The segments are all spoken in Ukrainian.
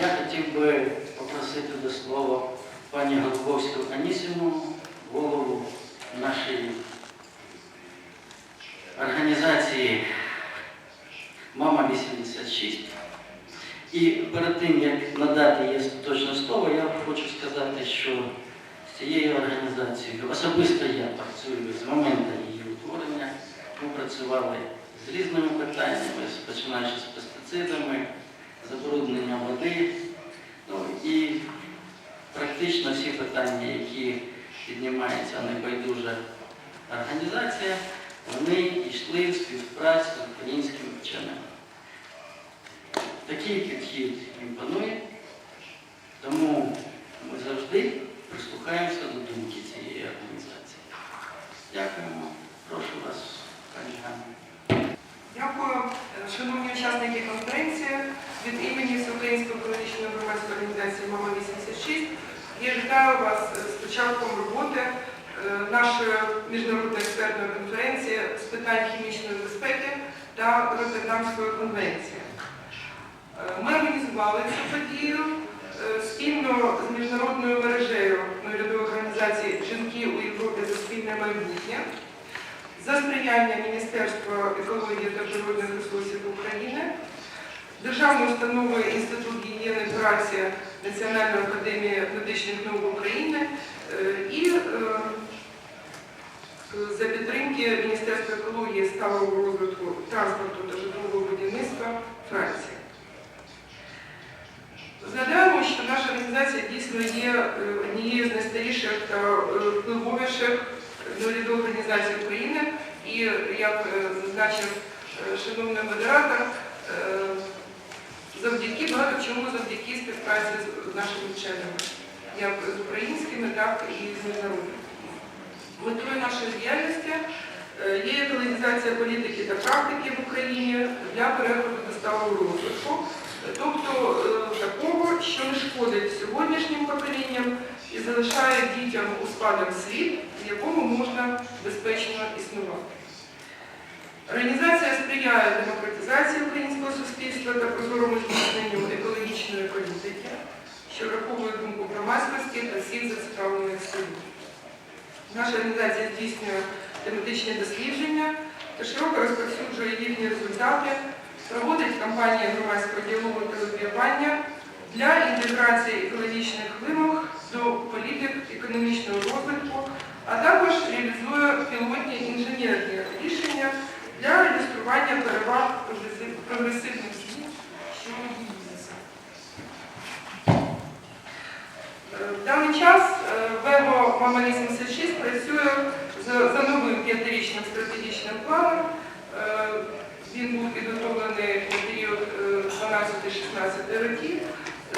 Я хотів би попросити до слова пані Голубовську Анісівну, голову нашої організації Мама 86. І перед тим, як надати їй остаточне слово, я хочу сказати, що з цією організацією особисто я працюю з моменту її утворення. Ми працювали з різними питаннями, починаючи з пестицидами, забруднення води. Ну і практично всі питання, які піднімається небайдужа організація, вони йшли в співпрацю з українськими вченими. Такий підхід імпонує, тому ми завжди прислухаємося до думки цієї організації. Дякуємо. Прошу вас, пані Ганна. Дякую, Е, шановні учасники конференції. Від імені Всеукраїнської екологічної громадської організації Мама 86 я вітаю вас з початком роботи е, нашої міжнародної експертної конференції з питань хімічної безпеки та Роттердамської конвенції. Е, Ми організували цю подію е, спільно з міжнародною мережею урядової організації Жінки у Європі за спільне майбутнє за сприяння Міністерства екології та природних ресурсів України, Державної установи Інститут гігієни праці Національної академії медичних наук України е, і е, за підтримки Міністерства екології, сталого розвитку транспорту та житлового будівництва Франції. Згадаємо, що наша організація дійсно є е, однією з найстаріших та впливовіших неурядових організацій України і, як зазначив шановний модератор, завдяки багато чому завдяки співпраці з нашими вченими, як з українськими, так і з міжнародними. Метою нашої діяльності е, є екологізація політики та практики в Україні для переходу до сталого розвитку, тобто е, такого, що не шкодить сьогоднішнім поколінням і залишає дітям у спадок світ, в якому можна безпечно існувати. Організація сприяє демократизації українського суспільства та прозорому здійсненню екологічної політики, що враховує думку громадськості та всіх зацікавлених сторін. Наша організація здійснює тематичні дослідження та широко розповсюджує їхні результати, проводить кампанії громадського діалогу та лобіювання для інтеграції екологічних вимог до політик економічного розвитку, а також реалізує пілотні інженерні рішення для ілюстрування переваг прогресивних змін щодо бізнесу. Е, В даний час е, ВЕГО Мама 86 працює за новим п'ятирічним стратегічним планом. Е, Він був підготовлений на період е, 12-16 років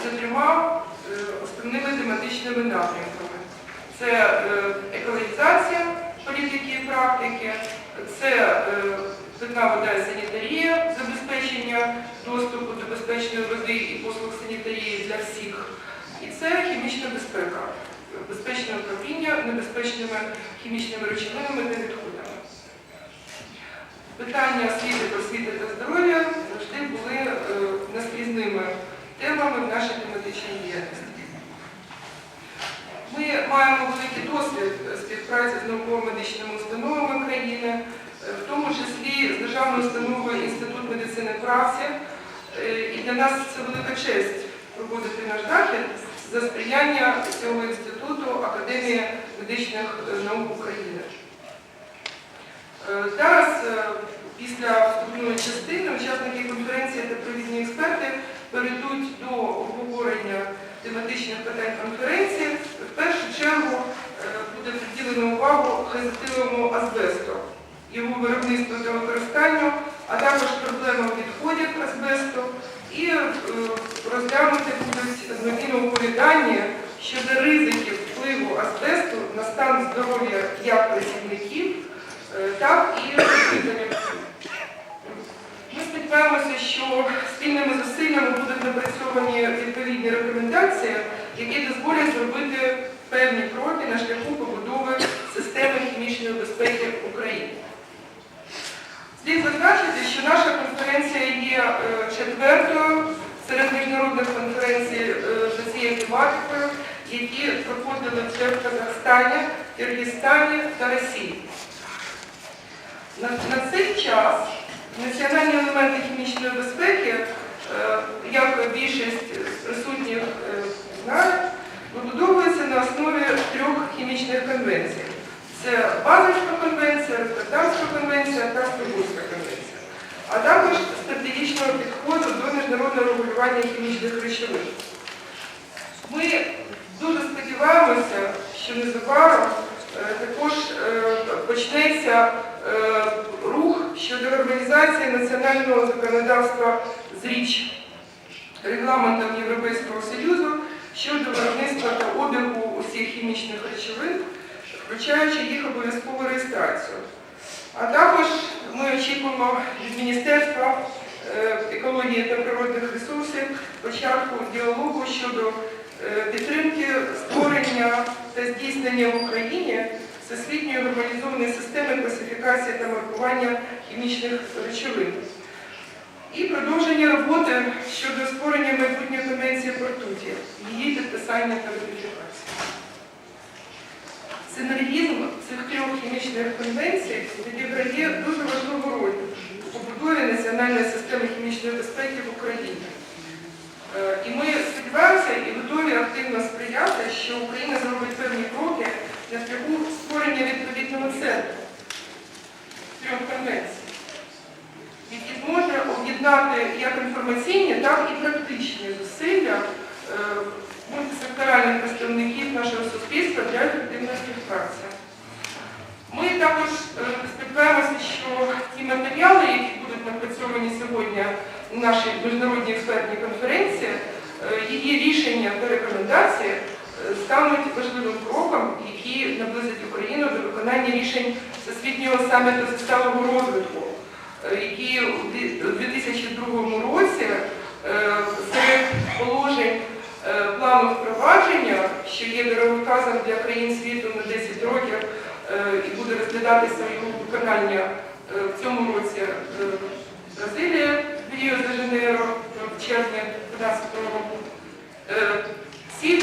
за трьома е, основними тематичними напрямками. Це е, екологізація політики і практики, це е, питна вода і санітарія, забезпечення доступу до безпечної води і послуг санітарії для всіх. І це хімічна безпека, безпечне управління небезпечними хімічними речовинами та відходами. Питання освіти, просвіти та здоров'я завжди були е, наскрізними темами в нашій тематичній діяльності. Ми маємо великий досвід співпраці з науково-медичними установами країни, е, в тому Державною установою Інститут медицини праці. Е, І для нас це велика честь проводити наш захід за сприяння цього інституту Академії медичних е, наук України. Е, Зараз, після вступної частини, учасники конференції та провідні експерти перейдуть до обговорення тематичних питань конференції. В першу чергу буде приділено увагу хезитивному азбесту, його виробництву та використанню, а також проблемам відходів азбесту. І е, розглянути будуть нові наукові дані щодо ризиків впливу азбесту на стан здоров'я як працівників, е, так і жителів. Ми сподіваємося, що спільними зусиллями будуть напрацьовані відповідні рекомендації, які дозволять зробити певні кроки на шляху побудови системи хімічної безпеки в Україні. Слід зазначити, що наша конференція є е, четвертою серед міжнародних конференцій які проходили це в Казахстані, Киргизстані та Росії. На, на цей час національні елементи хімічної безпеки, е, як більшість присутніх е, знає, вибудовуються на основі трьох хімічних конвенцій. Це Базельська конвенція, Роттердамська конвенція та Стокгольмська конвенція, а також стратегічного підходу до міжнародного регулювання хімічних речовин. Ми дуже сподіваємося, що незабаром е, також е, почнеться е, рух щодо організації національного законодавства з річ регламентом Європейського Союзу щодо виробництва та обігу усіх хімічних речовин, включаючи їх обов'язкову реєстрацію. А також ми очікуємо від Міністерства екології та природних ресурсів початку діалогу щодо е, підтримки створення та здійснення в Україні всесвітньої гармонізованої системи класифікації та маркування хімічних речовин. І продовження роботи щодо створення майбутньої конвенції про ртуті, її підписання та ратифікації. Синергізм цих трьох хімічних конвенцій відіграє дуже важливу роль у побудові національної системи хімічної безпеки в Україні. Е, І ми сподіваємося і готові активно сприяти, що Україна зробить певні кроки на шляху створення відповідного центру трьох конвенцій, який зможе об'єднати як інформаційні, так і практичні зусилля е, мультисекторальних представників нашого суспільства для ефективної співпраці. Ми також е, сподіваємося, що ті матеріали, які будуть напрацьовані сьогодні на нашій міжнародній експертній конференції, її рішення та рекомендації е, стануть важливим кроком, який наблизить Україну до виконання рішень Всесвітнього саміту зі сталого розвитку, е, який у 2002 році е, серед положень е, плану впровадження, що є дороговказом для країн світу на 10 років і буде розглядатися його виконання в цьому році е, Бразилія, Ріо де Жанейро е, в червні 2015 року. Е, Ціль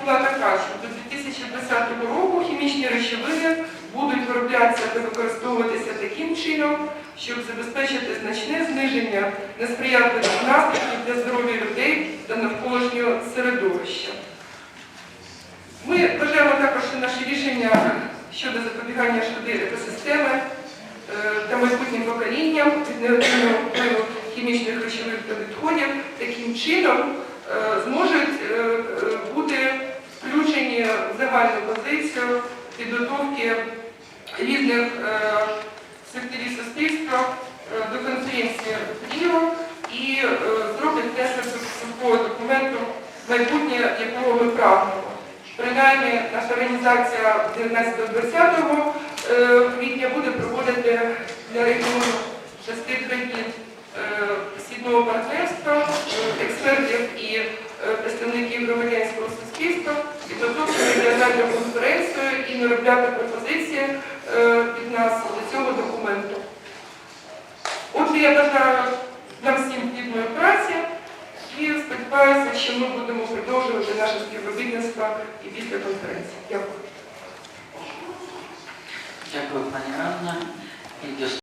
була така, що до 2020 року хімічні речовини будуть вироблятися та використовуватися таким чином, щоб забезпечити значне зниження несприятливих наслідків для здоров'я людей та навколишнього середовища. Ми вважаємо також, що наші рішення щодо запобігання шкоди екосистеми е, та майбутнім поколінням від негативного впливу хімічних речовин та відходів таким чином е, зможуть е, е, бути включені в загальну позицію підготовки різних е, секторів суспільства е, до конференції Ріо і е, зроблять внесок до документу майбутнє, якого ми прагнемо. Принаймні, наша організація 19-20 е, квітня буде проводити для регіону шести країн е, східного партнерства, е, експертів і е, представників громадянського суспільства, підготовити регіональну конференцію і наробляти пропозиції е, від нас до цього документу. Отже, я бажаю нам всім плідної праці і сподіваюся, що ми будемо продовжувати наше співробітництво і після конференції. Дякую. Дякую, пані Анна.